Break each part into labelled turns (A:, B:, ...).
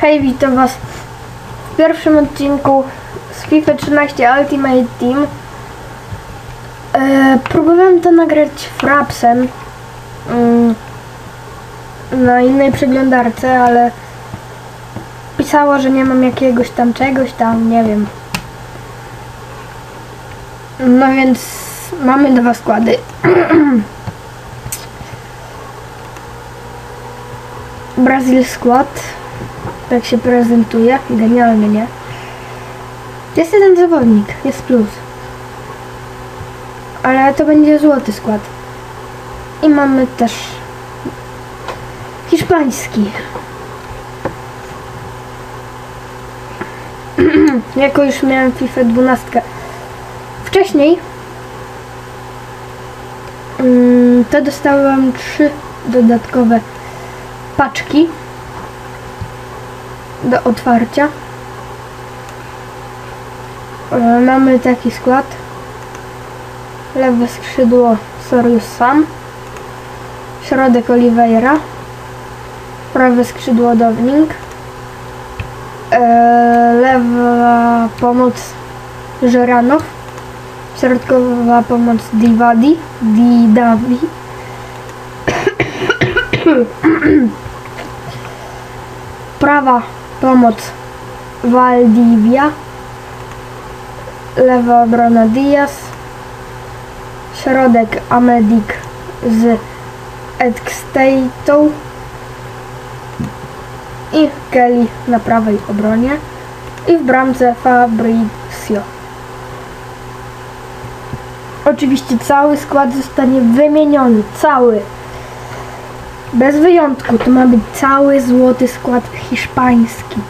A: Hej, witam was w pierwszym odcinku z FIFA 13 Ultimate Team. E, próbowałem to nagrać frapsem mm, na innej przeglądarce, ale pisało, że nie mam jakiegoś tam czegoś tam, nie wiem. No więc mamy dwa składy. Brazil skład. Tak się prezentuje. Genialny, nie? Jest jeden zawodnik, jest plus. Ale to będzie złoty skład. I mamy też hiszpański. jako już miałem FIFA 12 wcześniej, mm, to dostałem trzy dodatkowe paczki do otwarcia. E, Mamy taki skład. Lewe skrzydło Sorius Sam. Środek Oliveira. Prawe skrzydło Downing. E, Lewa pomoc Żeranow. Środkowa pomoc Divadi. Didavi. Prawa pomoc Valdivia. Lewa obrona Diaz. Środek Amedik z Edkstatą. I Kelly na prawej obronie. I w bramce Fabrizio. Oczywiście cały skład zostanie wymieniony. Cały. Bez wyjątku to ma być cały złoty skład hiszpański.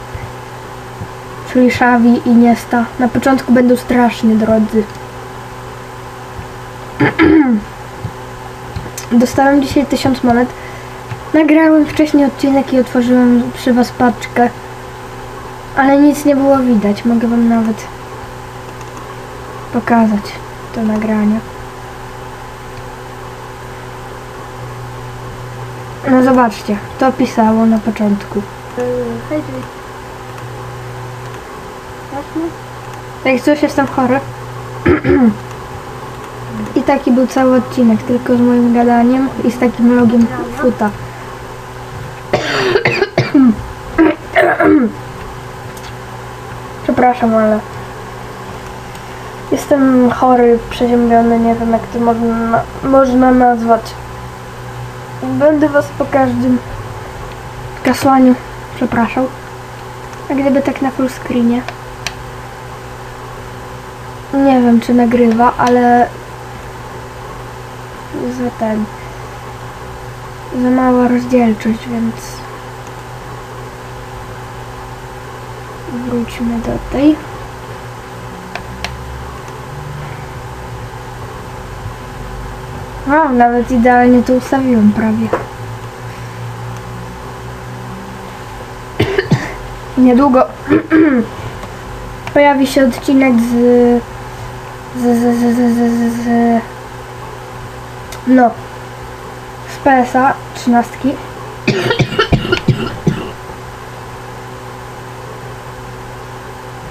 A: Czyli Xavi i Niesta. Na początku będą strasznie drodzy. Dostałem dzisiaj 1000 monet. Nagrałem wcześniej odcinek i otworzyłem przy was paczkę. Ale nic nie było widać. Mogę wam nawet pokazać to nagranie. No zobaczcie, to pisało na początku. Jak coś jestem chory. I taki był cały odcinek, tylko z moim gadaniem i z takim logiem futa. Przepraszam, ale jestem chory, przeziębiony, nie wiem jak to można, można nazwać. Będę was po każdym kasłaniu przepraszał. A gdyby tak na full screenie? Nie wiem czy nagrywa, ale za ten za mała rozdzielczość, więc wróćmy do tej. A, nawet idealnie to ustawiłem prawie. Niedługo pojawi się odcinek z z, z, z, z, z, z, no z PSA 13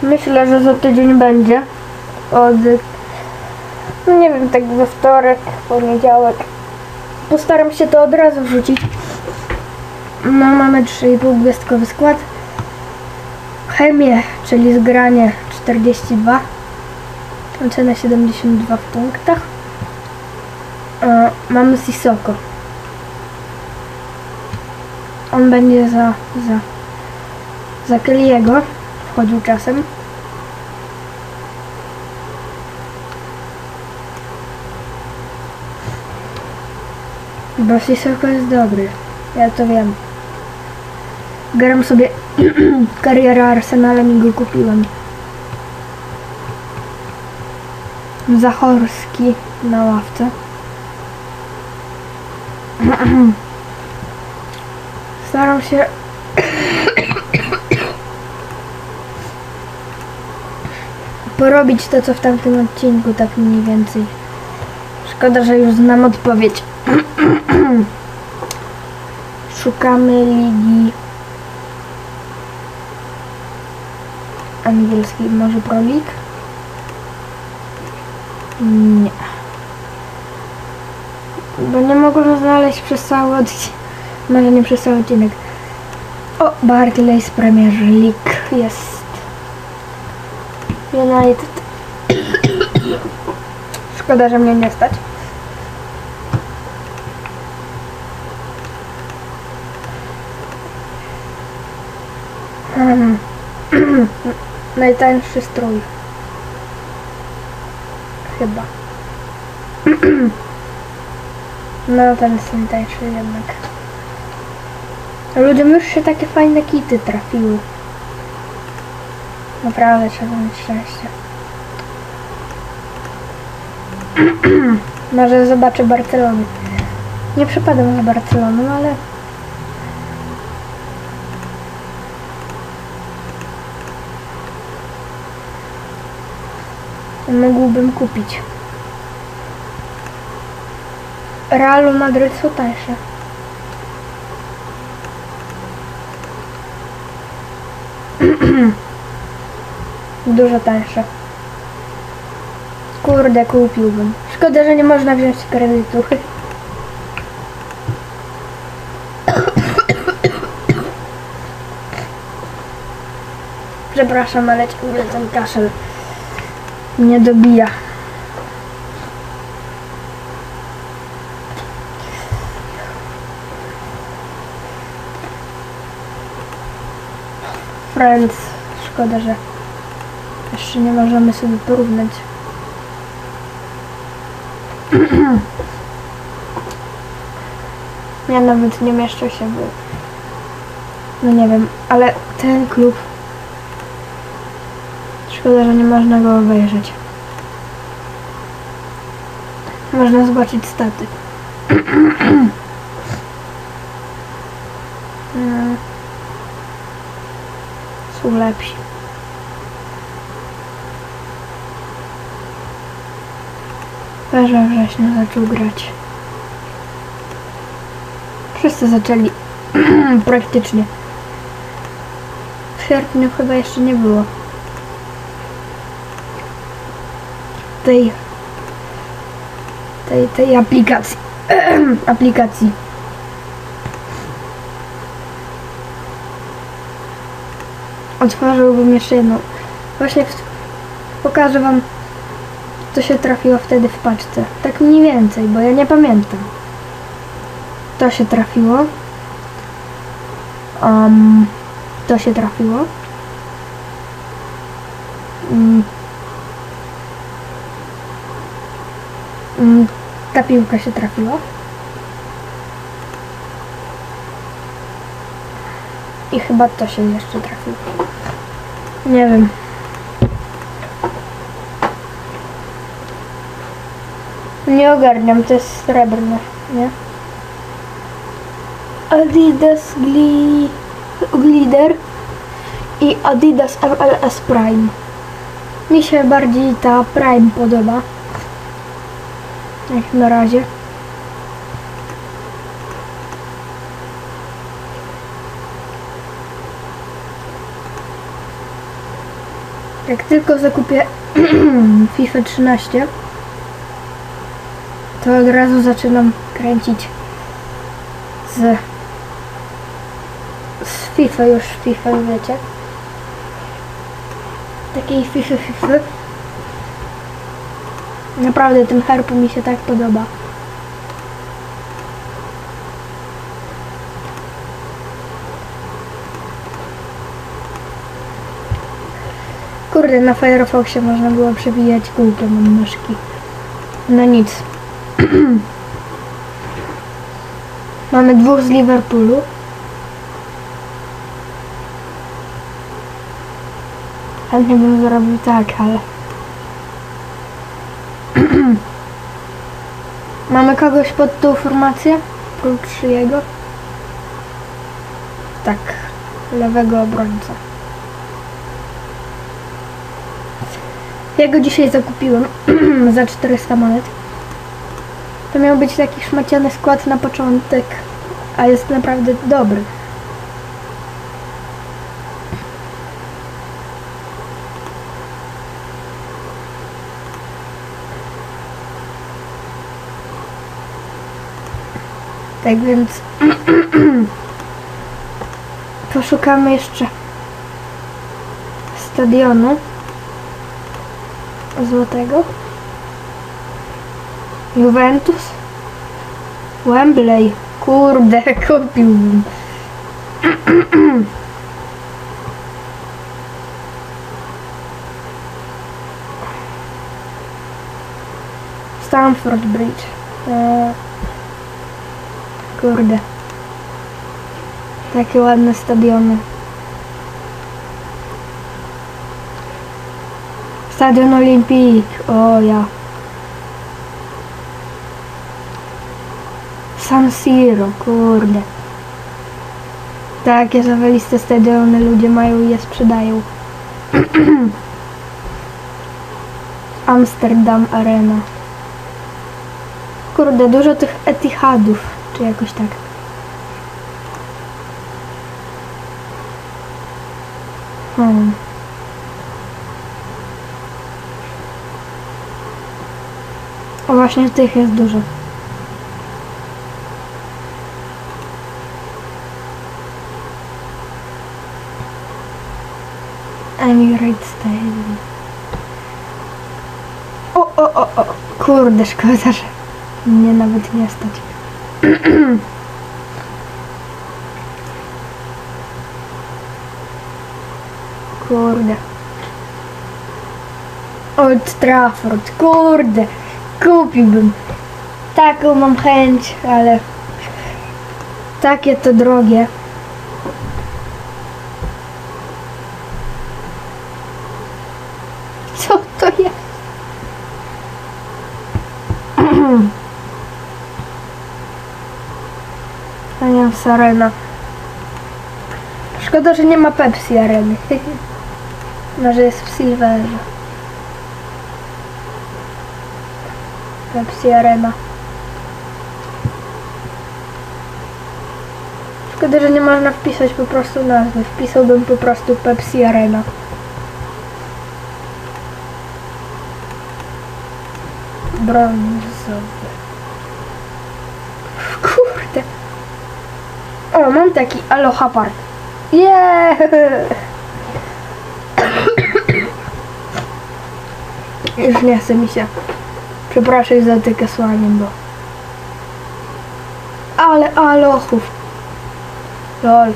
A: Myślę, że za tydzień będzie od nie wiem, tak we wtorek, poniedziałek. Postaram się to od razu wrzucić. No, mamy 3,5 gwiazdkowy skład. Chemię, czyli zgranie 42. Ocena 72 w punktach. E, mamy Sisoko. On będzie za, za, za Kelly'ego. Wchodził czasem. Bo Sissoko jest dobry. Ja to wiem. Gram sobie karierę Arsenalem i go kupiłem. Zachorski na ławce. Staram się porobić to, co w tamtym odcinku, tak mniej więcej. Szkoda, że już znam odpowiedź. Szukamy ligi może prolik? Nie. Bo nie mogłem znaleźć przez cały odcinek. Może nie przez cały odcinek. O, Barclays Premier League jest. United. Szkoda, że mnie nie stać. Najtańszy strój. Chyba. No ten jest najtańszy jednak. Ludziom już się takie fajne kity trafiły. Naprawdę trzeba mieć szczęście. Może zobaczę Barcelonę. Nie przepadam za Barceloną, ale mógłbym kupić. Realu Madryt są tańsze. Dużo tańsze. Kurde, kupiłbym. Szkoda, że nie można wziąć kredytu. Przepraszam, ale ciągle ten kaszel mnie dobija. Friends. Szkoda, że jeszcze nie możemy sobie porównać. Ja nawet nie mieszczę się w... No nie wiem, ale ten klub... Szkoda, że nie można go obejrzeć. Można zobaczyć staty. No. Są lepsi. Też we wrześniu zaczął grać. Wszyscy zaczęli praktycznie. W sierpniu chyba jeszcze nie było. Tej tej, tej aplikacji. aplikacji. Otworzyłbym jeszcze jedną. Właśnie pokażę wam co się trafiło wtedy w paczce. Tak mniej więcej, bo ja nie pamiętam. To się trafiło. Um, to się trafiło. Mm. Ta piłka się trafiła. I chyba to się jeszcze trafiło. Nie wiem. Nie ogarniam, to jest srebrne, nie? Adidas Gli... Glider i Adidas MLS Prime. Mi się bardziej ta Prime podoba. Jak na razie. Jak tylko zakupię FIFA 13, to od razu zaczynam kręcić z, z FIFA już FIFA, wiecie. Takiej FIFA FIFA. Naprawdę ten herb mi się tak podoba. Kurde, na Firefoxie można było przewijać kółkiem od myszki. No nic. Mamy dwóch z Liverpoolu. Chętnie bym zrobił tak, ale... Mamy kogoś pod tą formację? Prócz jego? Tak, lewego obrońca. Ja go dzisiaj zakupiłem za 400 monet. To miał być taki szmaciany skład na początek, a jest naprawdę dobry. Tak więc poszukamy jeszcze stadionu złotego. Juventus. Wembley. Kurde, kupiłbym. Stamford Bridge. Kurde. Takie ładne stadiony. Stadion Olimpik. O ja. San Siro, kurde. Takie zawaliste stadiony ludzie mają i je sprzedają. Amsterdam Arena. Kurde, dużo tych Etihadów, czy jakoś tak. Hmm. O właśnie tych jest dużo. Emirates Stadium. O, o, o, o, kurde, szkoda, że mnie nawet nie stać. Kurde. Old Trafford, kurde. Kupiłbym. Taką mam chęć, ale takie to drogie. Co to jest? Arena. Szkoda, że nie ma Pepsi Areny. Może jest w Silverze. Pepsi Arena. Szkoda, że nie można wpisać po prostu nazwy. Wpisałbym po prostu Pepsi Arena. Brązowy. Kurde. O, mam taki Aloha Park. Yeah! Już nie chce mi się. Przepraszam za te kasłaniem, bo... Ale alochów. Lol.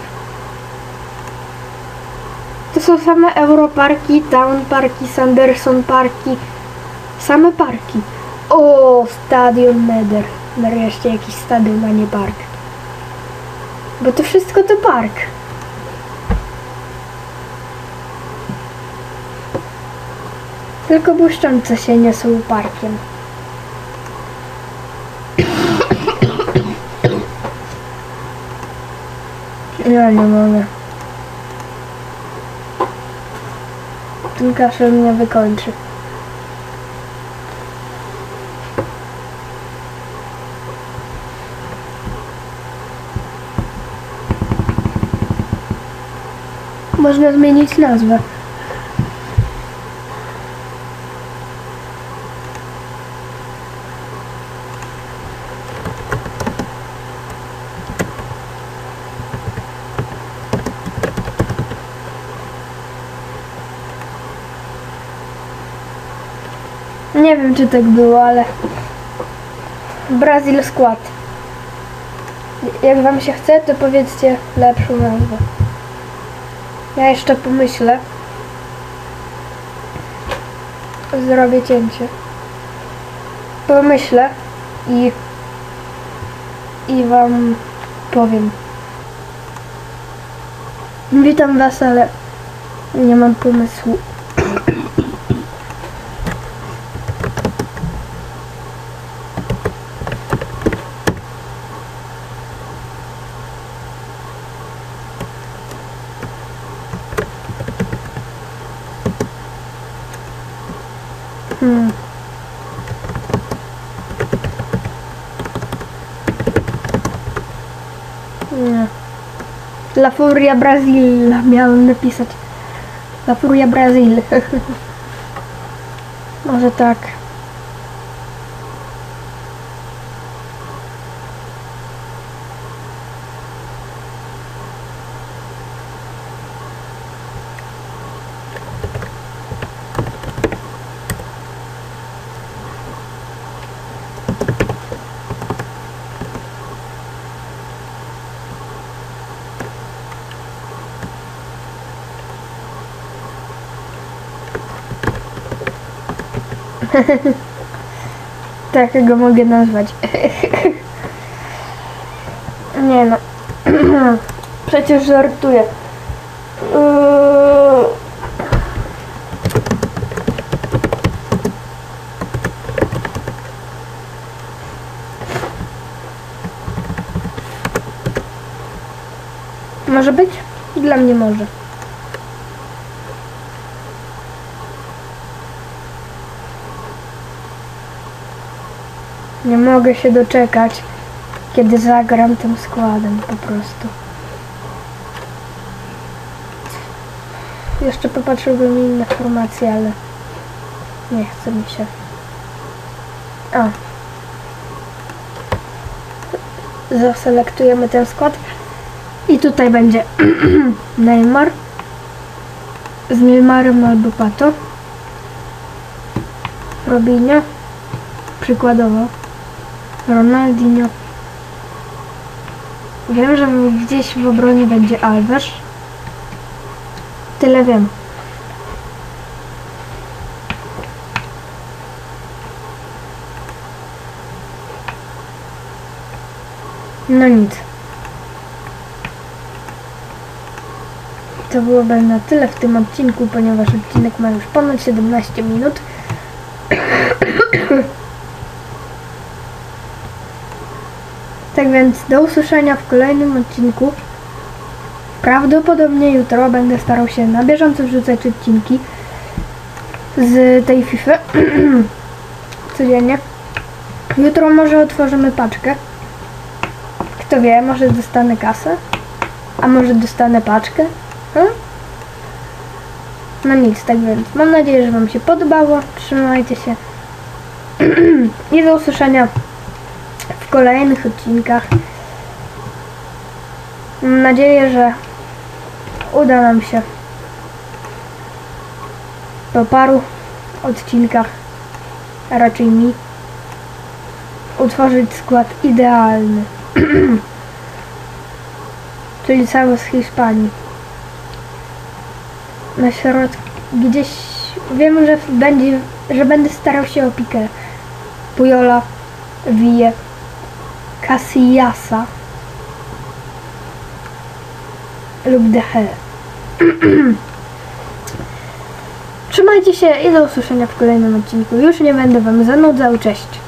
A: To są same Europarki, Town Parki, Sanderson Parki. Same parki. O, Stadion Nether. Nareszcie jakiś stadion, a nie park. Bo to wszystko to park. Tylko błyszczące się nie są parkiem. Ja nie mogę. Ten kaszel mnie wykończy. Można zmienić nazwę. Nie wiem, czy tak było, ale Brazil skład. Jak wam się chce, to powiedzcie lepszą nazwę. Ja jeszcze pomyślę. Zrobię cięcie. Pomyślę i i wam powiem. Witam was, ale nie mam pomysłu. Hmm. Nie. La Furia Brazil miałem napisać. La Furia Brazil. Może tak. tak go mogę nazwać. Nie no. Przecież żartuję. Yy, Może być? Dla mnie może. Nie mogę się doczekać, kiedy zagram tym składem po prostu. Jeszcze popatrzyłbym inne formacje, ale nie chce mi się. O. Zaselektujemy ten skład. I tutaj będzie Neymar z Neymarem albo Pato. Robinho. Przykładowo. Ronaldinho. Wiem, że gdzieś w obronie będzie Alves. Tyle wiem. No nic. To byłoby na tyle w tym odcinku, ponieważ odcinek ma już ponad 17 minut. więc do usłyszenia w kolejnym odcinku. Prawdopodobnie jutro będę starał się na bieżąco wrzucać odcinki z tej FIFA codziennie. Jutro może otworzymy paczkę. Kto wie, może dostanę kasę, a może dostanę paczkę. Hmm? No nic, tak więc mam nadzieję, że Wam się podobało. Trzymajcie się. I do usłyszenia kolejnych odcinkach. Mam nadzieję, że uda nam się po paru odcinkach, a raczej mi, utworzyć skład idealny. Czyli cały z Hiszpanii. Na środku gdzieś wiem, że będzie, że będę starał się o pikę Pujola, Vie, Casillasa lub Dehe. Trzymajcie się i do usłyszenia w kolejnym odcinku. Już nie będę wam zanudzał. Cześć.